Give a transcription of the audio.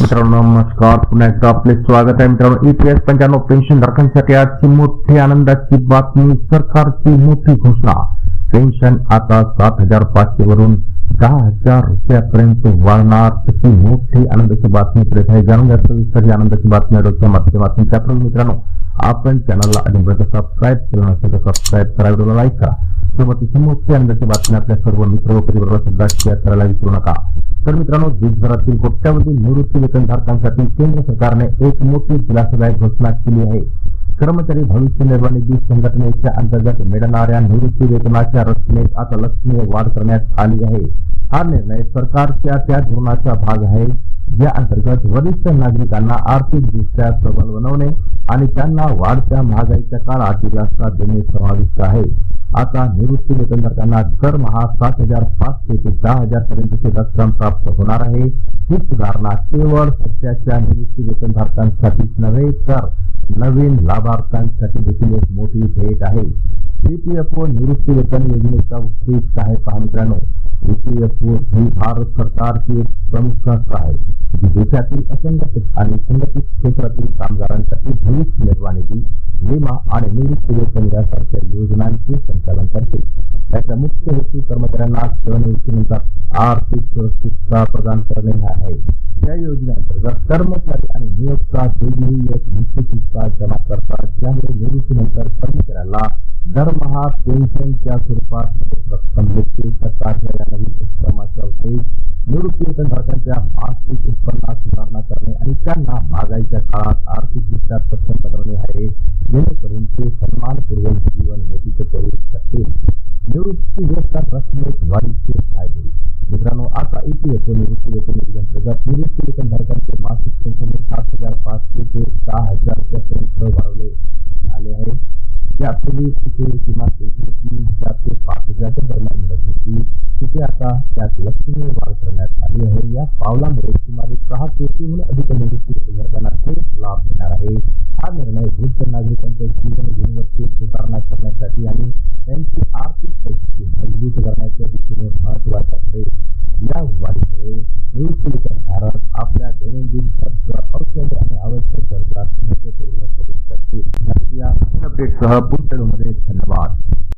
मित्रांनो नमस्कार. पुन्हा एकदा आपले स्वागत आहे मित्रांनो. ईपीएस पंच्याण्णव पेन्शन धारकांसाठी आजची मोठी आनंदाची बातमी सरकारची मोठी घोषणा. पेन्शन आता सात हजार पाचशे वरून दहा हजार रुपयापर्यंत वाढणार. अशी मोठी आनंदाची बातमी करत आहे जाणून घ्या. सविस्तर आनंदाची बातमी अडवच्या माध्यमातून. त्याप्रमाणे मित्रांनो आपण चॅनलला अजूनपर्यंत सबस्क्राईब केलं नसेल तर सबस्क्राईब करा. व्हिडिओला लाईक करा. सोबत मोठी आनंदाची बातमी आपल्या सर्व मित्र व परिवाराला सुद्धा शेअर करायला विसरू नका. तर मित्रांनो देशभरातील कोट्यावधी निवृत्ती वेतनधारकांसाठी केंद्र सरकारने एक मोठी दिलासादायक घोषणा केली आहे. कर्मचारी भविष्य निर्वाह निधी संघटनेच्या अंतर्गत मिळणाऱ्या निवृत्ती वेतनाच्या रचनेत आता लक्षणीय वाढ करण्यात आली आहे. हा निर्णय सरकारच्या त्या धोरणाचा भाग आहे ज्या अंतर्गत वरिष्ठ नागरिकांना आर्थिकदृष्ट्या सबल बनवणे आणि त्यांना वाढत्या महागाईच्या काळात दिलासा देणे समाविष्ट आहे. आता निवृत्ती वेतनधारकांना दरमहा सात हज़ार पाचशे ते दहा हज़ार पर्यंतची रक्कम प्राप्त होणार आहे. ही सुधारणा केवळ सध्याच्या निवृत्ती वेतनधारकांसाठीच नव्हे, तर नवीन लाभार्थ्यांसाठी देखील एक मोठी भेट आहे. ईपीएफओ निवृत्ती वेतन योजनेचा उद्देश काय पहा मित्रांनो? ईपीएफओ ही भारत सरकारची एक प्रमुख संस्था आहे. जी देशातील असंघटित आणि संघटित क्षेत्रातील कामगारांसाठी भविष्य निर्वाह निधी विमा आणि निवृत्ती वेतन यासारख्या योजनांचे याचा मुख्य हेतू कर्मचाऱ्यांना सेवानिवृत्तीनंतर आर्थिक सुरक्षितता प्रदान करणे हा। आहे या योजनेअंतर्गत कर्मचारी आणि नियोक्ता दोघेही एक निश्चित हिस्सा जमा करतात ज्यामुळे निवृत्तीनंतर कर्मचाऱ्याला दरमहा पेन्शनच्या स्वरूपात रक्कम मिळते सरकारच्या या नवीन उपक्रमाचा उद्देश निवृत्ती वेतनधारकांच्या मासिक उत्पन्नात सुधारणा करणे आणि त्यांना महागाईच्या काळात आर्थिकदृष्ट्या सक्षम बनवणे आहे जेणेकरून ते सन्मानपूर्वक जीवन निवृत्ती वेतन फ़ायदे आता ईपीएफओ निवृत्ती वेतन वेतनधारकांचे मासिक पेन्शन सात हज़ार पाचशे ते दहा हज़ार रुपयापर्यंत वाढवले आले तीन हज़ार आता लक्षणीय वाढ करण्यात आली आहे या सहा अधिक निवृत्ती वेतनधारकांना थेट लाभ मिळणार पुढच्या मध्ये धन्यवाद।